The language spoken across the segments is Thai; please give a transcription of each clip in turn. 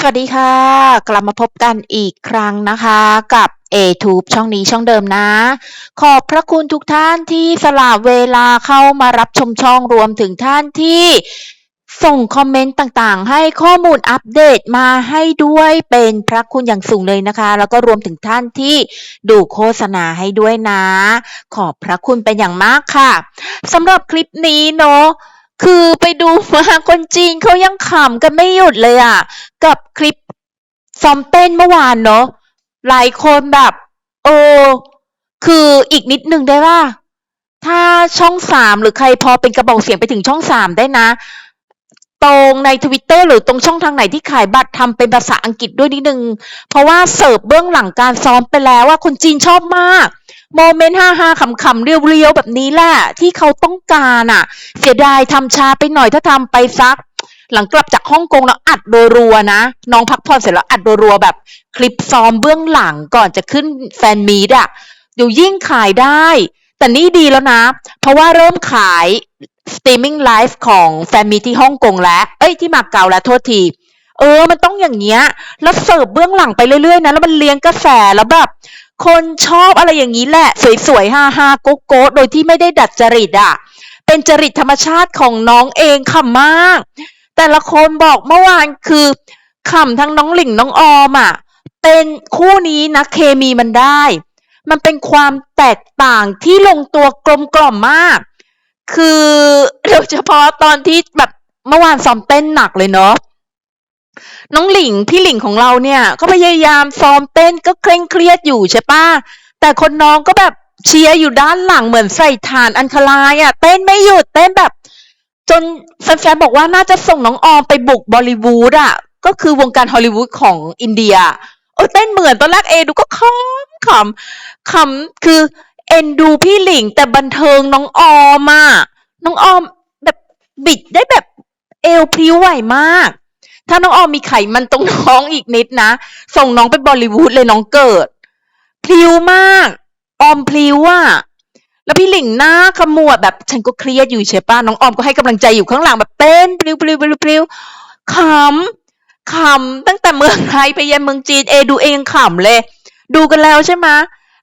สวัสดีค่ะ กลับมาพบกันอีกครั้งนะคะกับ a t u b e ช่องนี้ช่องเดิมนะ ขอบพระคุณทุกท่านที่สละเวลาเข้ามารับชมช่องรวมถึงท่านที่ส่งคอมเมนต์ต่างๆ ให้ข้อมูลอัปเดตมาให้ด้วยเป็นพระคุณอย่างสูงเลยนะคะ แล้วก็รวมถึงท่านที่ดูโฆษณาให้ด้วยนะ ขอบพระคุณเป็นอย่างมากค่ะสำหรับคลิปนี้เนาะ คือไปดูมาคนจีนเขายังขำกันไม่หยุดเลยอะ่ะ กับคลิปซ้อมเต้นเมื่อวานเนาะหลายคนแบบเออคืออีกนิดหนึ่งได้ว่า ถ้าช่องสามหรือใครพอเป็นกระบอกเสียงไปถึงช่องสามได้นะ ตรงในทวิตเตอร์หรือตรงช่องทางไหนที่ขายบัตรทำเป็นภาษาอังกฤษด้วยนิดนึง เพราะว่าเสิร์ฟเบื้องหลังการซ้อมไปแล้วว่าคนจีนชอบมาก โมเมนต์ฮาฮาขำๆเรียวๆแบบนี้แหละที่เขาต้องการอะ เสียดายทำช้าไปหน่อยถ้าทำไปซัก หลังกลับจากฮ่องกงแล้วอัดรัวๆนะ น้องพักผ่อนเสร็จแล้วอัดรัวๆแบบ คลิปซ้อมเบื้องหลังก่อนจะขึ้นแฟนมีดอะเดี๋ยวยิ่งขายได้ แต่นี่ดีแล้วนะ เพราะว่าเริ่มขายสตรีมมิ่งไลฟ์ของแฟนมีที่ฮ่องกงแล้ว เอ้ยที่มาเก๊าแล้วโทษทีเออ มันต้องอย่างเงี้ย แล้วเสิร์ฟเบื้องหลังไปเรื่อยๆนะ แล้วมันเลี้ยงกระแส แล้วแบบ คนชอบอะไรอย่างนี้แหละ สวยๆฮาฮาโกโก้โดยที่ไม่ได้ดัดจริตอะ เป็นจริตธรรมชาติของน้องเองขำมาก แต่ละคนบอกเมื่อวานคือขำทั้งน้องหลิงน้องออมอะ เป็นคู่นี้นะเคมีมันได้ มันเป็นความแตกต่างที่ลงตัวกลมกล่อมมาก คือโดยเฉพาะตอนที่แบบเมื่อวานซ้อมเต้นหนักเลยเนาะ น้องหลิงพี่หลิงของเราเนี่ย ก็พยายามซ้อมเต้นก็เคร่งเครียดอยู่ใช่ปะแต่คนน้องก็แบบเชียร์อยู่ด้านหลังเหมือนใส่ฐานอันคลายอะ เต้นไม่หยุดเต้นแบบ จนแฟนๆบอกว่าน่าจะส่งน้องออมไปบุกบอลลิวูดอะ ก็คือวงการฮอลลีวูดของอินเดียเออเต้นเหมือนตอนแรกเอดูก็ขำขำขำคือ เอ็นดูพี่หลิงแต่บันเทิงน้องออมอะน้องออมแบบบิดได้แบบเอวพริ้วไหวมาก ถ้าน้องออมมีไขมันตรงน้องอีกนิดนะ ส่งน้องไปบอลิวูดเลยน้องเกิด พลิ้วมาก ออมพลิ้วอะแล้วพี่หลิงหน้าขมวดแบบฉันก็เครียดอยู่ใช่ปะน้องออมก็ให้กำลังใจอยู่ข้างหลังแบบเต้นพลิ้วพลิ้วพลิ้วพลิ้วขำขำตั้งแต่เมืองไทยไปยันเมืองจีนเอดูเองขำเลย ดูกันแล้วใช่ไหม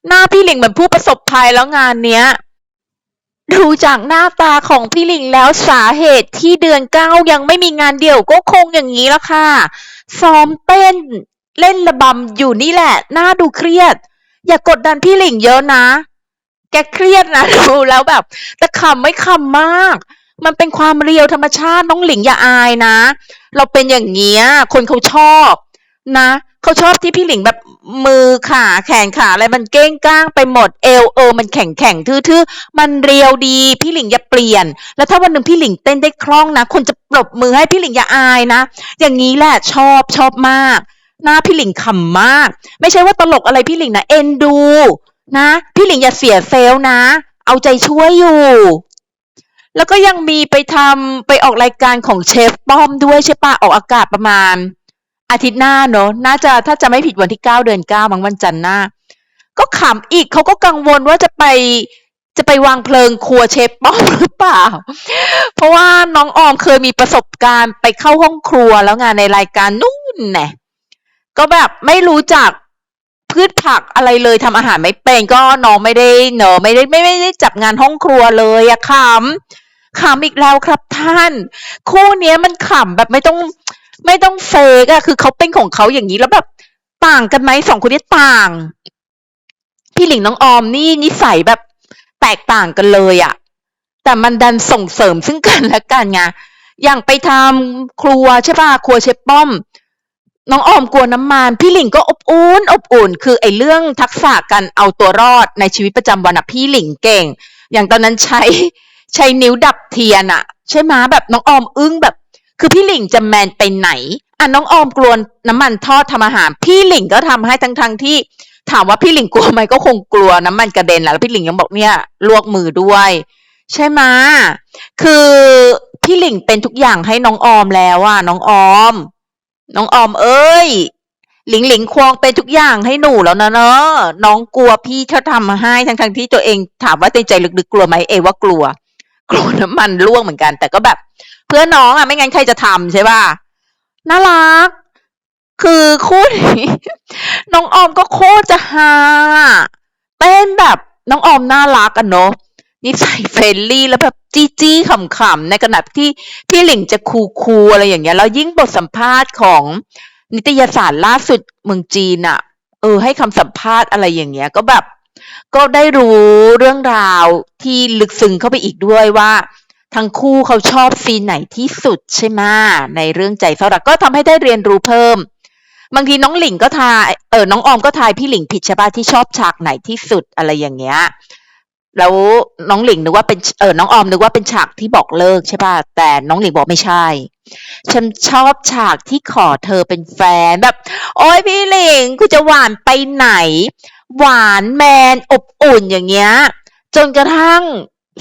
หน้าพี่หลิงเหมือนผู้ประสบภัยแล้วงานเนี้ย ดูจากหน้าตาของพี่หลิงแล้วสาเหตุที่เดือนเก้ายังไม่มีงานเดี่ยวก็คงอย่างนี้ละค่ะ ซ้อมเต้นเล่นระบำอยู่นี่แหละ หน่าดูเครียด อย่ากกดดันพี่หลิงเยอะนะ แกเครียดนะดูแล้วแบบ แต่ขำไม่ขำมาก มันเป็นความเรียวธรรมชาติน้องหลิงอย่าอายนะ เราเป็นอย่างเงี้ยคนเขาชอบนะ เขาชอบที่พี่หลิงแบบมือขาแขนขาอะไรมันเก้งก้างไปหมดเอวเออมันแข็งแข็งทื่อๆมันเรียวดี พี่หลิงอย่าเปลี่ยน แล้วถ้าวันหนึ่งพี่หลิงเต้นได้คล่องนะคนจะปรบมือให้พี่หลิงอย่าอายนะ อย่างนี้แหละชอบชอบมาก หน้าพี่หลิงขำมาก ไม่ใช่ว่าตลกอะไรพี่หลิงนะเอ็นดู นะ พี่หลิงอย่าเสียเซลนะ เอาใจช่วยอยู่แล้วก็ยังมีไปทำไปออกรายการของเชฟป้อมด้วยใช่ปะออกอากาศประมาณ อาทิตย์หน้าเนอะน่าจะถ้าจะไม่ผิดวันที่เก้าเดือนเก้าบางวันจันทร์หน้า ก็ขำอีกเขาก็กังวลว่าจะไปจะไปวางเพลิงครัวเชฟป้อมหรือเปล่า เพราะว่าน้องออมเคยมีประสบการณ์ไปเข้าห้องครัวแล้วงานในรายการนู่นแน่ก็แบบไม่รู้จักพืชผักอะไรเลยทำอาหารไม่เป็นก็น้องไม่ได้เนอะไม่ได้ไม่ไม่ได้จับงานห้องครัวเลยอะขำขำอีกแล้วครับท่าน คู่เนี้ยมันขำแบบไม่ต้อง ไม่ต้องเฟกอะคือเขาเป็นของเขาอย่างนี้แล้วแบบต่างกันไหมสองคนนี้ต่าง พี่หลิงน้องออมนี่นิสัยแบบแตกต่างกันเลยอะแต่มันดันส่งเสริมซึ่งกันและกันไงอย่างไปทำครัวใช่ป่ะครัวเชฟป้อม น้องออมกลัวน้ำมันพี่หลิงก็อบอุ่นอบอุ่น คือไอ้เรื่องทักษะการเอาตัวรอดในชีวิตประจำวันอะพี่หลิงเก่ง อย่างตอนนั้นใช้ใช้นิ้วดับเทียนอะใช่ไหมแบบน้องออมอึ้งแบบ คือพี่หลิงจะแมนไปไหนอะน้องออมกลัวน้ำมันทอดทำอาหาร พี่หลิงก็ทำให้ทั้งทั้งที่ ถามว่าพี่หลิงกลัวไหมก็คงกลัวน้ำมันกระเด็นแหละแล้วพี่หลิงยังบอกเนี่ยลวกมือด้วย ใช่ไหมคือพี่หลิงเป็นทุกอย่างให้น้องออมแล้วอะน้องออม น้องออม เอ้ยหลิงหลิงควงเป็นทุกอย่างให้หนูแล้วนะเนาะน้องกลัวพี่เขาทำให้ทั้งทั้งที่ตัวเองถามว่าในใจลึกๆกลัวไหมเอว่ากลัว กลัวน้ำมันลวกเหมือนกัน แต่ก็แบบ เพื่อนน้องอะไม่งั้นใครจะทำใช่ป่ะน่ารัก คือคู่นี้น้องออมก็โคตรจะฮาเต้นแบบน้องออมน่ารักอะเนาะนิสัยเฟรนลี่แล้วแบบจี้จี้ขำๆในขณะที่พี่หลิงจะคูคูลๆอะไรอย่างเงี้ยแล้วยิ่งบทสัมภาษณ์ของนิตยสารล่าสุดเมืองจีนอะเออ ให้คำสัมภาษณ์อะไรอย่างเงี้ย ก็แบบ ก็ได้รู้เรื่องราวที่ลึกซึ้งเข้าไปอีกด้วยว่า ทั้งคู่เขาชอบซีนไหนที่สุดใช่ไหมในเรื่องใจเศร้ารักก็ทำให้ได้เรียนรู้เพิ่ม บางทีน้องหลิงก็ทายเออน้องออมก็ทายพี่หลิงผิดใช่ปะที่ชอบฉากไหนที่สุดอะไรอย่างเงี้ยแล้วน้องหลิงนึกว่าเป็นเออน้องออมนึกว่าเป็นฉากที่บอกเลิกใช่ป่ะแต่น้องหลิงบอกไม่ใช่ ฉันชอบฉากที่ขอเธอเป็นแฟนแบบ โอ้ยพี่หลิงคุณจะหวานไปไหน หวานแมนอบอุ่นอย่างเงี้ย จนกระทั่ง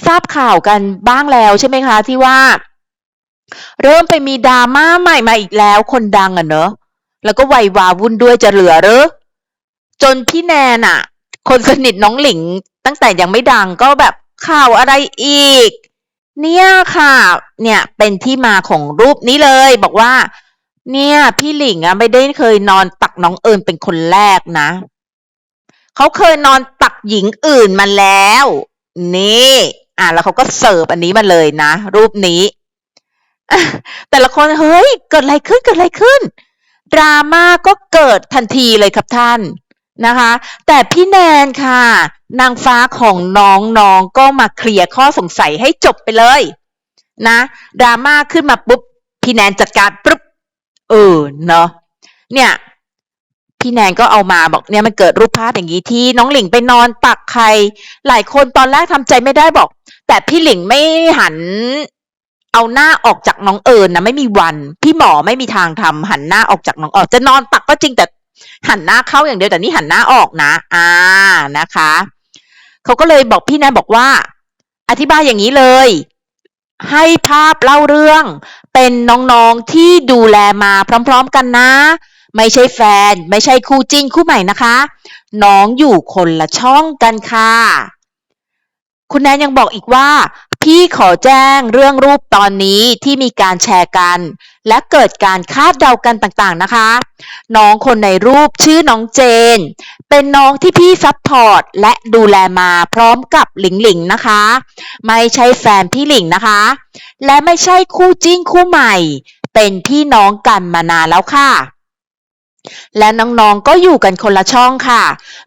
ทราบข่าวกันบ้างแล้วใช่ไหมคะ ที่ว่า เริ่มไปมีดราม่าใหม่มาอีกแล้วคนดังอะเนอะแล้วก็วัยวาวุ่นด้วยจะเหลือหรือจนพี่แนนอะคนสนิทน้องหลิง ตั้งแต่ยังไม่ดังก็แบบข่าวอะไรอีก เนี่ยค่ะ เนี่ยเป็นที่มาของรูปนี้เลย บอกว่า เนี่ย พี่หลิงอะไม่ได้เคยนอนตักน้องเอิญเป็นคนแรกนะ เขาเคยนอนตักหญิงอื่นมาแล้ว นี่ อะแล้วเขาก็เสิร์ฟอันนี้มาเลยนะ รูปนี้ แต่ละคนเฮ้ย เกิดอะไรขึ้นเกิดอะไรขึ้น ดราม่าก็เกิดทันทีเลยครับท่านนะคะ แต่พี่แนนค่ะ นางฟ้าของน้องน้องก็มาเคลียร์ข้อสงสัยให้จบไปเลยนะดราม่าขึ้นมาปุ๊บ พี่แนนจัดการปุ๊บเออเนาะเนี่ย พี่แนนก็เอามาบอกเนี่ยมันเกิดรูปภาพอย่างนี้ที่น้องหลิงไปนอนตักใคร หลายคนตอนแรกทำใจไม่ได้บอก แต่พี่หลิงไม่หัน เอาหน้าออกจากน้องเอิญนะไม่มีวัน พี่หมอไม่มีทางทำหันหน้าออกจากน้องออกจะนอนตักก็จริงแต่หันหน้าเข้าอย่างเดียวแต่นี่หันหน้าออกนะ อ่านะคะเขาก็เลยบอกพี่แนนบอกว่า อธิบายอย่างนี้เลย ให้ภาพเล่าเรื่อง เป็นน้องๆที่ดูแลมาพร้อม ๆ กันนะ ไม่ใช่แฟน ไม่ใช่คู่จิ้นคู่ใหม่นะคะ น้องอยู่คนละช่องกันค่ะ คุณแนนยังบอกอีกว่า พี่ขอแจ้งเรื่องรูปตอนนี้ที่มีการแชร์กัน และเกิดการคาดเดากันต่างๆนะคะ น้องคนในรูปชื่อน้องเจน เป็นน้องที่พี่ซัพพอร์ตและดูแลมาพร้อมกับหลิงหลิงนะคะ ไม่ใช่แฟนพี่หลิงนะคะ และไม่ใช่คู่จิ้นคู่ใหม่ เป็นพี่น้องกันมานานแล้วค่ะ และน้องๆ ก็อยู่กันคนละช่องค่ะ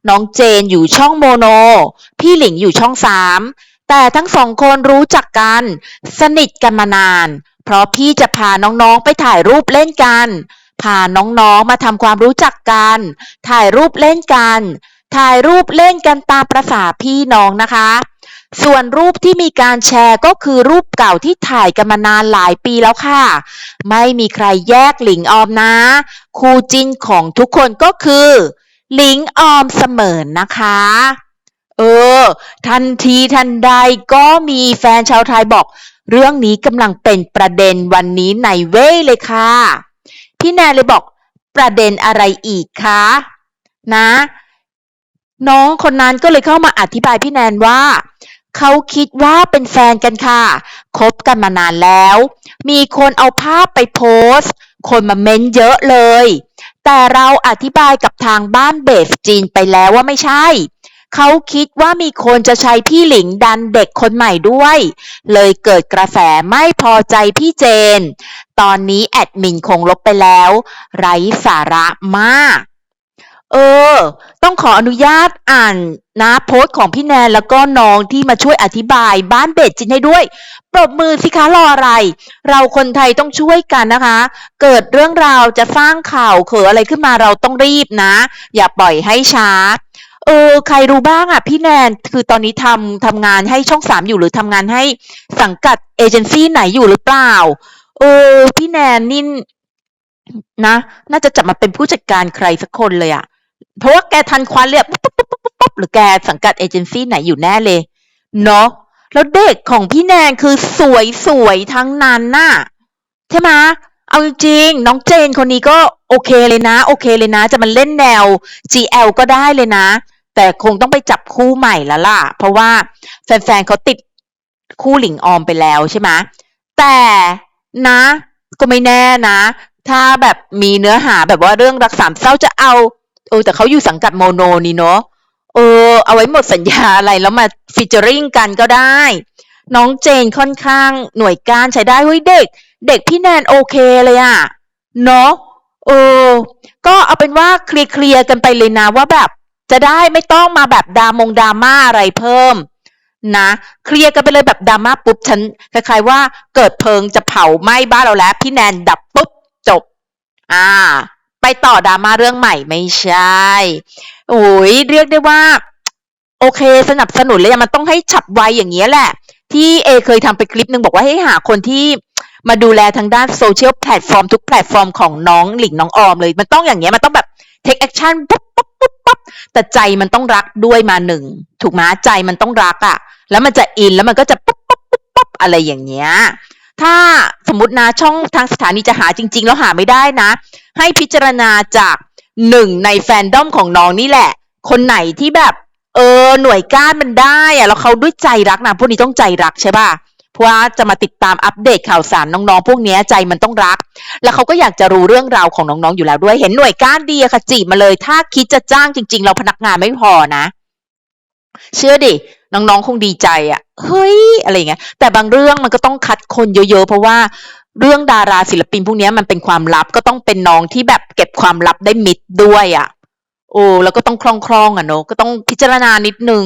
น้องเจนอยู่ช่องโมโน พี่หลิงอยู่ช่องสาม แต่ทั้งสองคนรู้จักกัน สนิทกันมานาน เพราะพี่จะพาน้องๆ ไปถ่ายรูปเล่นกัน พาน้องๆ มาทำความรู้จักกัน ถ่ายรูปเล่นกัน ถ่ายรูปเล่นกันตามประษาพี่น้องนะคะ ส่วนรูปที่มีการแชร์ก็คือรูปเก่าที่ถ่ายกันมานานหลายปีแล้วค่ะ ไม่มีใครแยกหลิงออมนะ คู่จิ้นของทุกคนก็คือหลิงออมเสมอนะคะ เออ ทันทีทันใดก็มีแฟนชาวไทยบอก เรื่องนี้กำลังเป็นประเด็นวันนี้ในเว้ยเลยค่ะ พี่แนนเลยบอกประเด็นอะไรอีกคะนะ น้องคนนั้นก็เลยเข้ามาอธิบายพี่แนนว่า เขาคิดว่าเป็นแฟนกันค่ะ คบกันมานานแล้ว มีคนเอาภาพไปโพสต์ คนมาเม้นเยอะเลย แต่เราอธิบายกับทางบ้านเบสจีนไปแล้วว่าไม่ใช่ เขาคิดว่ามีคนจะใช้พี่หลิงดันเด็กคนใหม่ด้วย เลยเกิดกระแสไม่พอใจพี่เจน ตอนนี้แอดมินคงลบไปแล้ว ไร้สาระมาก เออ ต้องขออนุญาตอ่านนะโพสต์ของพี่แนนแล้วก็น้องที่มาช่วยอธิบายบ้านเบสจินให้ด้วย ปรบมือสิคะรออะไร เราคนไทยต้องช่วยกันนะคะ เกิดเรื่องราวจะสร้างข่าวเขออะไรขึ้นมาเราต้องรีบนะ อย่าปล่อยให้ช้าเออใครรู้บ้างอะพี่แนนคือตอนนี้ทำทำงานให้ช่องสามอยู่หรือทำงานให้สังกัดเอเจนซี่ไหนอยู่หรือเปล่าเออพี่แนนนี่นะ น่าจะจับมาเป็นผู้จัดการใครสักคนเลยอะ เพราะว่าแกทันควันเลยปุ๊บปุ๊บปุ๊บปุ๊บปุ๊บหรือแกสังกัดเอเจนซี่ไหนอยู่แน่เลย เนาะแล้วเด็กของพี่แนนคือสวยสวยทั้งนั้นน่ะใช่ไหมเอาจริงน้องเจนคนนี้ก็โอเคเลยนะ โอเคเลยนะ จะมันเล่นแนว GL ก็ได้เลยนะ แต่คงต้องไปจับคู่ใหม่แล้วล่ะ เพราะว่าแฟนๆเขาติดคู่หลิงออมไปแล้วใช่ไหมแต่นะ ก็ไม่แน่นะ ถ้าแบบมีเนื้อหาแบบว่าเรื่องรักสามเศร้าจะเอา เออแต่เขาอยู่สังกัดโมโนนี่เนาะเออ เอาไว้หมดสัญญาอะไรแล้วมาฟิชเจอริงกันก็ได้ น้องเจนค่อนข้างหน่วยกานใช้ได้เฮ้ยเด็ก เด็กพี่แนนโอเคเลยอะเนาะเออ ก็เอาเป็นว่าเคลียร์เคลียร์กันไปเลยนะว่าแบบ จะได้ไม่ต้องมาแบบดามงดราม่าอะไรเพิ่มนะเคลียร์กันไปเลยแบบดราม่าปุ๊บฉันคล้ายๆว่าเกิดเพลิงจะเผาไหม้บ้านเราแล้ว พี่แนนดับปุ๊บจบ อ่า ไปต่อดราม่าเรื่องใหม่ไม่ใช่โอ้ยเรียกได้ว่า โอเคสนับสนุนเลยมันต้องให้ฉับไวอย่างเงี้ยแหละ ที่เอเคยทำไปคลิปหนึ่งบอกว่าให้หาคนที่มาดูแลทางด้านโซเชียลแพลตฟอร์มทุกแพลตฟอร์มของน้องหลิงน้องออมเลย มันต้องอย่างเงี้ยมันต้องแบบเทคแอคชั่นปุ๊บปุ๊บปุ๊บปุ๊บแต่ใจมันต้องรักด้วยมาหนึ่งถูกไหมใจมันต้องรักอะแล้วมันจะอินแล้วมันก็จะปุ๊บปุ๊บปุ๊บปุ๊บอะไรอย่างเงี้ยถ้าสมมตินะช่องทางสถานีจะหาจริง ๆ แล้วหาไม่ได้นะ ให้พิจารณาจากหนึ่งในแฟนดอมของน้องนี่แหละ คนไหนที่แบบ เออหน่วยก้านมันได้อะแล้วเขาด้วยใจรักนะพวกนี้ต้องใจรักใช่ป่ะเพราะว่าจะมาติดตามอัปเดตข่าวสารน้องๆ พวกนี้ใจมันต้องรัก แล้วเขาก็อยากจะรู้เรื่องราวของน้องๆอยู่แล้วด้วย เห็นหน่วยก้านดีอะค่ะจีบมาเลย ถ้าคิดจะจ้างจริง ๆ เราพนักงานไม่พอนะ เชื่อดิน้องๆคงดีใจอะเฮ้ย อะไรเงี้ย แต่บางเรื่องมันก็ต้องคัดคนเยอะๆ เพราะว่า เรื่องดาราศิลปินพวกนี้มันเป็นความลับก็ต้องเป็นน้องที่แบบเก็บความลับได้มิดด้วยอะโอ้แล้วก็ต้องคล่องๆอะเนอะก็ต้องพิจารณานิดนึง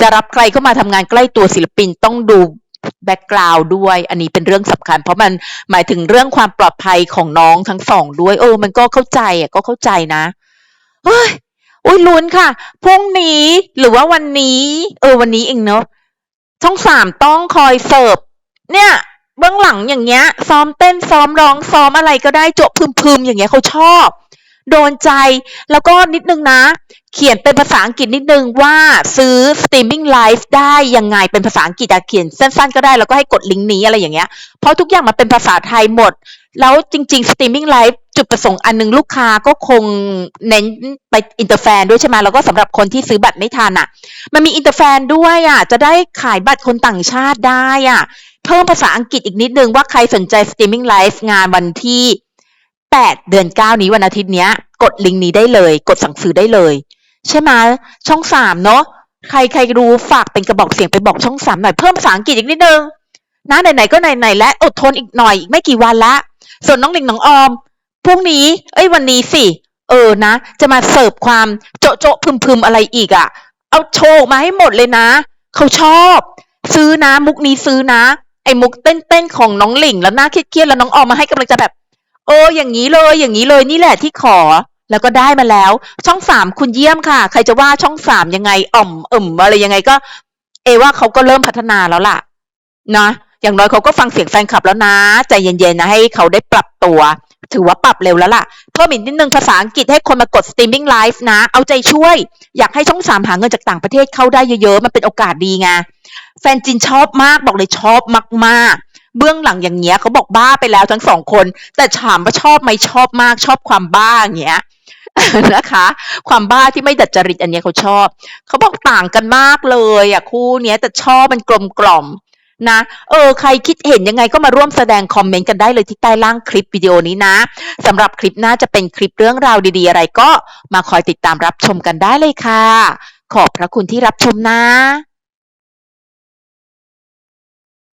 จะรับใครเข้ามาทำงานใกล้ตัวศิลปินต้องดูแบ็กกราวด์ด้วย อันนี้เป็นเรื่องสำคัญ เพราะมันหมายถึงเรื่องความปลอดภัยของน้องทั้งสองด้วย เออ มันก็เข้าใจอะก็เข้าใจนะเฮ้ยอุ้ยลุ้นค่ะพรุ่งนี้หรือว่าวันนี้ เออ วันนี้เองเนอะช่องสามต้องคอยเสิร์ฟเนี่ย เบื้องหลังอย่างเงี้ย ซ้อมเต้นซ้อมร้องซ้อมอะไรก็ได้โจะพึมๆอย่างเงี้ยเขาชอบ โดนใจแล้วก็นิดนึงนะ เขียนเป็นภาษาอังกฤษนิดนึงว่าซื้อ streaming live ได้ยังไงเป็นภาษาอังกฤษอะเขียนสั้นๆก็ได้แล้วก็ให้กดลิงก์นี้อะไรอย่างเงี้ยเพราะทุกอย่างมันเป็นภาษาไทยหมด แล้วจริงๆ streaming live จุดประสงค์อันหนึงลูกค้าก็คงเน้นไปอินเตอร์แฟนด้วยใช่ไหมแล้วก็สำหรับคนที่ซื้อบัตรไม่ทันอะมันมีอินเตอร์แฟนด้วยอะจะได้ขายบัตรคนต่างชาติได้อะ เพิ่มภาษาอังกฤษอีกนิดนึงว่าใครสนใจ streaming live งานวันที่ 8 เดือน 9 นี้วันอาทิตย์เนี้ย กดลิงก์นี้ได้เลย กดสั่งซื้อได้เลย ใช่ไหมช่องสามเนาะใครใครรู้ฝากเป็นกระบอกเสียงไปบอกช่องสามหน่อยเพิ่มภาษาอังกฤษอีกนิดนึงนะไหนๆก็ไหนๆและอดทนอีกหน่อยอีกไม่กี่วันละ ส่วนน้องลิงน้องออมพรุ่งนี้ เอ้ยวันนี้สิ เออนะ จะมาเสิร์ฟความโจะโจะพึมพึมๆอะไรอีกอะ่ะ เอาโชว์มาให้หมดเลยนะ เขาชอบ ซื้อนะมุกนี้ซื้อนะ ไอ้มุกเต้นๆของน้องหลิงแล้วหน้าเครียดๆแล้วน้องออมมาให้กำลังใจแบบ เออ อย่างนี้เลยอย่างนี้เลยนี่แหละที่ขอ แล้วก็ได้มาแล้ว ช่องสามคุณเยี่ยมค่ะ ใครจะว่าช่องสามยังไงอ่อมเอ่มอะไรยังไงก็ เอว่าเขาก็เริ่มพัฒนาแล้วล่ะนะอย่างน้อยเขาก็ฟังเสียงแฟนคลับแล้วนะ ใจเย็นๆนะให้เขาได้ปรับตัว ถือว่าปรับเร็วแล้วล่ะ เพิ่มอีกนิดนึงภาษาอังกฤษให้คนมากดสตรีมมิ่งไลฟ์นะ เอาใจช่วย อยากให้ช่องสามหาเงินจากต่างประเทศเข้าได้เยอะๆ มันเป็นโอกาสดีไง แฟนจินชอบมากบอกเลยชอบมากๆ เบื้องหลังอย่างเงี้ยเขาบอกบ้าไปแล้วทั้งสองคน แต่ถามว่าชอบไหมชอบมากชอบความบ้าอย่างเงี้ยนะคะ ความบ้าที่ไม่ดัดจริตอันเนี้ยเขาชอบ เขาบอกต่างกันมากเลยอะคู่เนี้ยแต่ชอบมันกลมกล่อม นะ เออ ใครคิดเห็นยังไงก็มาร่วมแสดงคอมเมนต์กันได้เลยที่ใต้ล่างคลิปวิดีโอนี้นะสำหรับคลิปหน้าจะเป็นคลิปเรื่องราวดีๆ อะไรก็มาคอยติดตามรับชมกันได้เลยค่ะ ขอบพระคุณที่รับชมนะ